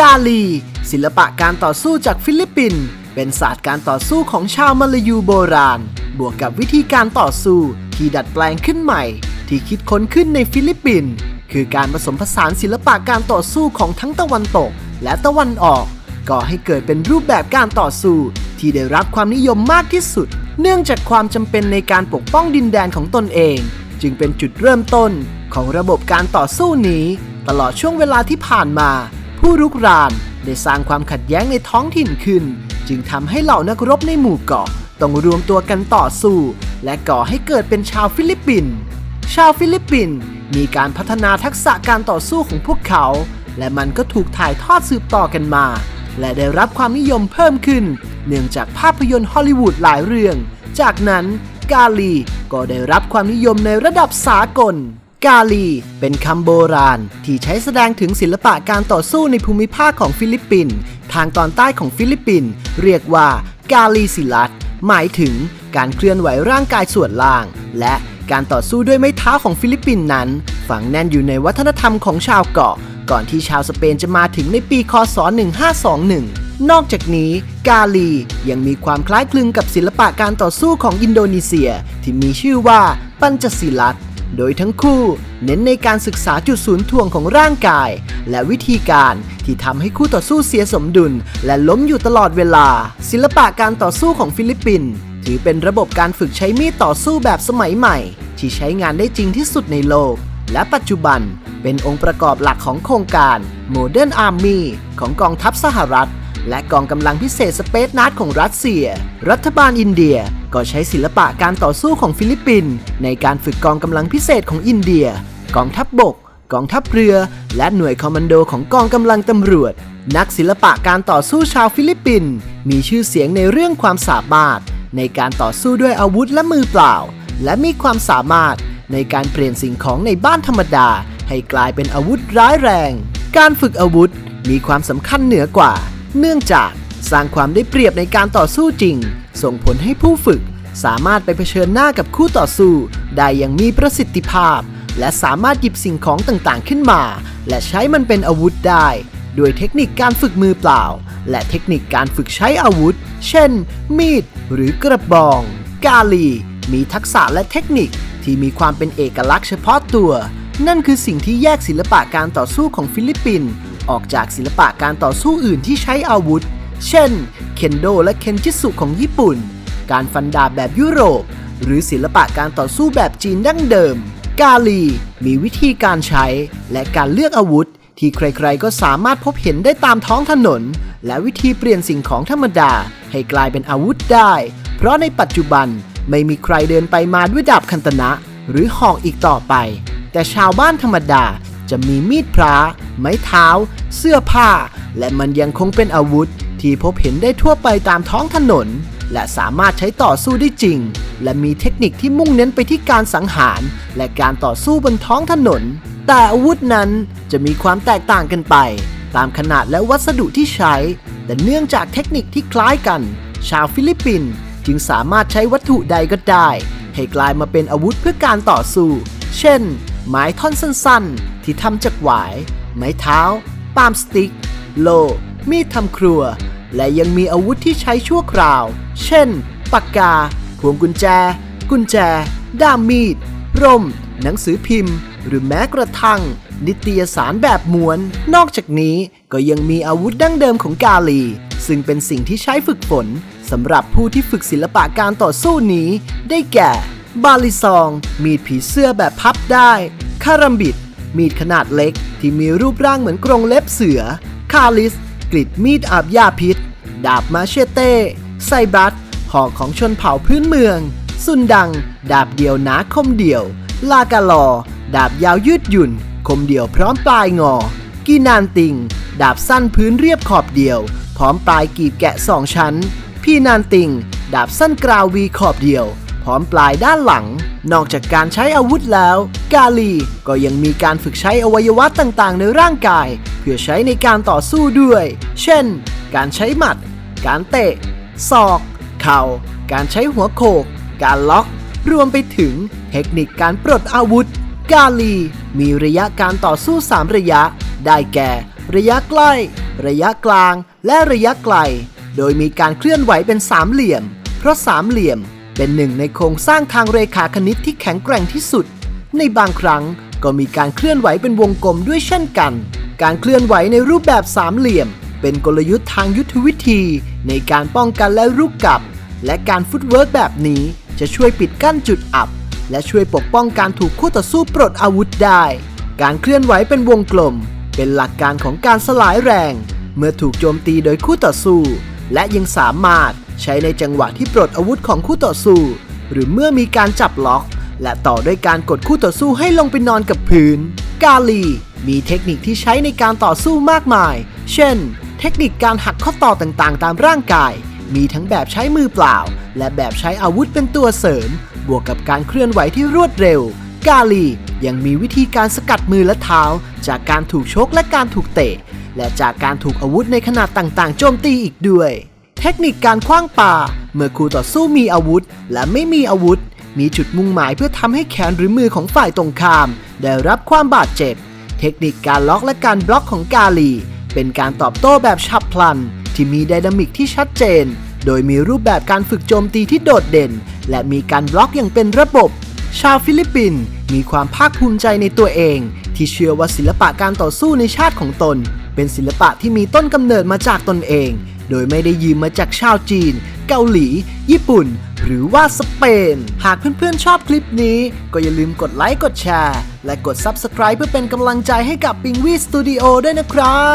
กาลี ศิลปะการต่อสู้จากฟิลิปปินส์เป็นศาสตร์การต่อสู้ของชาวมาลายูโบราณ บวกกับวิธีการต่อสู้ที่ดัดแปลงขึ้นใหม่ ที่คิดค้นขึ้นในฟิลิปปินส์คือการผสมผสานศิลปะการต่อสู้ของทั้งตะวันตก และตะวันออก ก่อให้เกิดเป็นรูปแบบการต่อสู้ ที่ได้รับความนิยมมากที่สุด เนื่องจากความจำเป็นในการปกป้องดินแดนของตนเอง จึงเป็นจุดเริ่มต้นของระบบการต่อสู้นี้ ตลอดช่วงเวลาที่ผ่านมา ผู้รุกรานได้สร้างความขัดแย้งในท้องถิ่นขึ้น จึงทำให้เหล่านักรบในหมู่เกาะต้องรวมตัวกันต่อสู้ และก่อให้เกิดเป็นชาวฟิลิปปินส์ชาวฟิลิปปินส์มีการพัฒนาทักษะการต่อสู้ของพวกเขา และมันก็ถูกถ่ายทอดสืบต่อกันมา และได้รับความนิยมเพิ่มขึ้น เนื่องจากภาพยนตร์ฮอลลีวูดหลายเรื่อง จากนั้นกาลีก็ได้รับความนิยมในระดับสากล กาลี เป็นคำโบราณ ที่ใช้แสดงถึงศิลปะการต่อสู้ในภูมิภาคของฟิลิปปินส์ทางตอนใต้ของฟิลิปปินส์เรียกว่ากาลีศิลัตหมายถึงการเคลื่อนไหวร่างกายส่วนล่าง และการต่อสู้ด้วยไม้เท้าของฟิลิปปินส์นั้น ฝังแน่นอยู่ในวัฒนธรรมของชาวเกาะ ก่อนที่ชาวสเปนจะมาถึงในปีคศ 1521 นอกจากนี้ กาลียังมีความคล้ายคลึงกับศิลปะการต่อสู้ของอินโดนีเซีย ที่มีชื่อว่าปัญจศิลัต โดยทั้งคู่เน้นในการศึกษาจุดศูนย์ถ่วงของร่างกาย และวิธีการที่ทำให้คู่ต่อสู้เสียสมดุล และล้มอยู่ตลอดเวลา ศิลปะการต่อสู้ของฟิลิปปินส์ถือเป็นระบบการฝึกใช้มีดต่อสู้แบบสมัยใหม่ ที่ใช้งานได้จริงที่สุดในโลก และปัจจุบันเป็นองค์ประกอบหลักของโครงการ Modern Army ของกองทัพสหรัฐ และกองกำลังพิเศษสเปซนัดของรัสเซีย รัฐบาลอินเดีย ก็ใช้ศิลปะการต่อสู้ของฟิลิปปินส์ในการฝึกกองกำลังพิเศษของอินเดีย กองทัพบบก กองทัพเรือ และหน่วยคอมมานโดของกองกำลังตำรวจ นักศิลปะการต่อสู้ชาวฟิลิปปินส์มีชื่อเสียงในเรื่องความสามารถ ในการต่อสู้ด้วยอาวุธและมือเปล่า และมีความสามารถในการเปลี่ยนสิ่งของในบ้านธรรมดา ให้กลายเป็นอาวุธร้ายแรง การฝึกอาวุธมีความสำคัญเหนือกว่า เนื่องจากสร้างความได้เปรียบในการต่อสู้จริง ส่งผลให้ผู้ฝึกสามารถไปเผชิญหน้ากับคู่ต่อสู้ ได้อย่างมีประสิทธิภาพ และสามารถหยิบสิ่งของต่างๆขึ้นมา และใช้มันเป็นอาวุธได้ด้วยเทคนิคการฝึกมือเปล่า และเทคนิคการฝึกใช้อาวุธ เช่น มีด หรือกระบอง กาลี มีทักษะและเทคนิคที่มีความเป็นเอกลักษณ์เฉพาะตัว นั่นคือสิ่งที่แยกศิลปะการต่อสู้ของฟิลิปปินส์ออกจากศิลปะการต่อสู้อื่นที่ใช้อาวุธ เช่น เคนโดและเคนจิสุของญี่ปุ่น การฟันดาบแบบยุโรป หรือศิลปะการต่อสู้แบบจีนดั้งเดิม กาลีมีวิธีการใช้ และการเลือกอาวุธ ที่ใครๆก็สามารถพบเห็นได้ตามท้องถนน และวิธีเปลี่ยนสิ่งของธรรมดา ให้กลายเป็นอาวุธได้ เพราะในปัจจุบันไม่มีใครเดินไปมาด้วยดาบคันตนะ หรือหอกอีกต่อไป แต่ชาวบ้านธรรมดาจะมีมีดพระไม้เท้า เสื้อผ้า และมันยังคงเป็นอาวุธ ที่พบเห็นได้ทั่วไปตามท้องถนน และสามารถใช้ต่อสู้ได้จริง และมีเทคนิคที่มุ่งเน้นไปที่การสังหาร และการต่อสู้บนท้องถนน แต่อาวุธนั้นจะมีความแตกต่างกันไป ตามขนาดและวัสดุที่ใช้ แต่เนื่องจากเทคนิคที่คล้ายกัน ชาวฟิลิปปินส์จึงสามารถใช้วัตถุใดก็ได้ ให้กลายมาเป็นอาวุธเพื่อการต่อสู้ เช่น ไม้ท่อนสั้นๆ ที่ทำจากหวาย ไม้เท้า ปาล์มสติก โล มีดทำครัว และยังมีอาวุธที่ใช้ชั่วคราว เช่น ปากกา พวงกุญแจ กุญแจ ด้ามมีด ร่ม หนังสือพิมพ์ หรือแม้กระทั่ง นิตยสารแบบม้วน นอกจากนี้ก็ยังมีอาวุธดั้งเดิมของกาลี ซึ่งเป็นสิ่งที่ใช้ฝึกฝนสำหรับผู้ที่ฝึกศิลปะการต่อสู้นี้ ได้แก่ บาลิซอง มีดผีเสื้อแบบพับได้ คารัมบิด มีดขนาดเล็กที่มีรูปร่างเหมือนกรงเล็บเสือ คาลิส กริดมีดอาบยาพิษ ดาบมาเชเต้ ไซบัตหอกของชนเผ่าพื้นเมือง ซุนดัง ดาบเดียวหนาคมเดียว ลากาลอ ดาบยาวยืดหยุ่น คมเดียวพร้อมปลายงอ กีนานติง ดาบสั้นพื้นเรียบขอบเดียว พร้อมปลายกีบแกะสองชั้น พี่นานติง ดาบสั้นกราววีขอบเดียว พร้อมปลายด้านหลัง นอกจากการใช้อาวุธแล้ว กาลีก็ยังมีการฝึกใช้อวัยวะต่างๆ ในร่างกาย เพื่อใช้ในการต่อสู้ด้วย เช่น การใช้หมัด การเตะ ศอก เข่า การใช้หัวโขก การล็อก รวมไปถึงเทคนิคการปลดอาวุธ กาลีมีระยะการต่อสู้ 3 ระยะ ได้แก่ ระยะใกล้ ระยะกลาง และระยะไกล โดยมีการเคลื่อนไหวเป็นสามเหลี่ยม เพราะสามเหลี่ยม เป็นหนึ่งในโครงสร้างทางเรขาคณิตที่แข็งแกร่งที่สุด ในบางครั้งก็มีการเคลื่อนไหวเป็นวงกลมด้วยเช่นกัน การเคลื่อนไหวในรูปแบบสามเหลี่ยม เป็นกลยุทธ์ทางยุทธวิธี ในการป้องกันและรุกกลับ และการฟุตเวิร์กแบบนี้จะช่วยปิดกั้นจุดอับ และช่วยปกป้องการถูกคู่ต่อสู้ปลดอาวุธได้ การเคลื่อนไหวเป็นวงกลม เป็นหลักการของการสลายแรง เมื่อถูกโจมตีโดยคู่ต่อสู้ และยังสามารถ ใช้ในจังหวะที่ปลดอาวุธของคู่ต่อสู้ หรือเมื่อมีการจับล็อก และต่อด้วยการกดคู่ต่อสู้ให้ลงไปนอนกับพื้น กาลี มีเทคนิคที่ใช้ในการต่อสู้มากมาย เช่น เทคนิคการหักข้อต่อต่างๆ ตามร่างกาย มีทั้งแบบใช้มือเปล่า และแบบใช้อาวุธเป็นตัวเสริม บวกกับการเคลื่อนไหวที่รวดเร็ว กาลี ยังมีวิธีการสกัดมือและเท้า จากการถูกชกและการถูกเตะ และจากการถูกอาวุธในขนาดต่างๆ โจมตีอีกด้วย ทคนิคการคว้างป่า เมื่อคู่ต่อสู้มีอาวุธ และไม่มีอาวุธ มีจุดมุ่งหมายเพื่อทำให้แขนหรือมือของฝ่ายตรงข้าม ได้รับความบาดเจ็บ เทคนิคการล็อกและการบล็อกของกาลี เป็นการตอบโต้แบบฉับพลัน ที่มีไดนามิกที่ชัดเจน โดยมีรูปแบบการฝึกโจมตีที่โดดเด่น และมีการบล็อกอย่างเป็นระบบ ชาวฟิลิปปินส์มีความภาคภูมิใจในตัวเอง ที่เชื่อว่าศิลปะการต่อสู้ในชาติของตน เป็นศิลปะที่มีต้นกำเนิดมาจากตนเอง โดยไม่ได้ยืมมาจากชาวจีน เกาหลี ญี่ปุ่น หรือว่าสเปน หากเพื่อนๆชอบคลิปนี้ ก็อย่าลืมกดไลค์กดแชร์ และกด Subscribe เพื่อเป็นกำลังใจให้กับปิงวีสตูดิโอด้วยนะครับ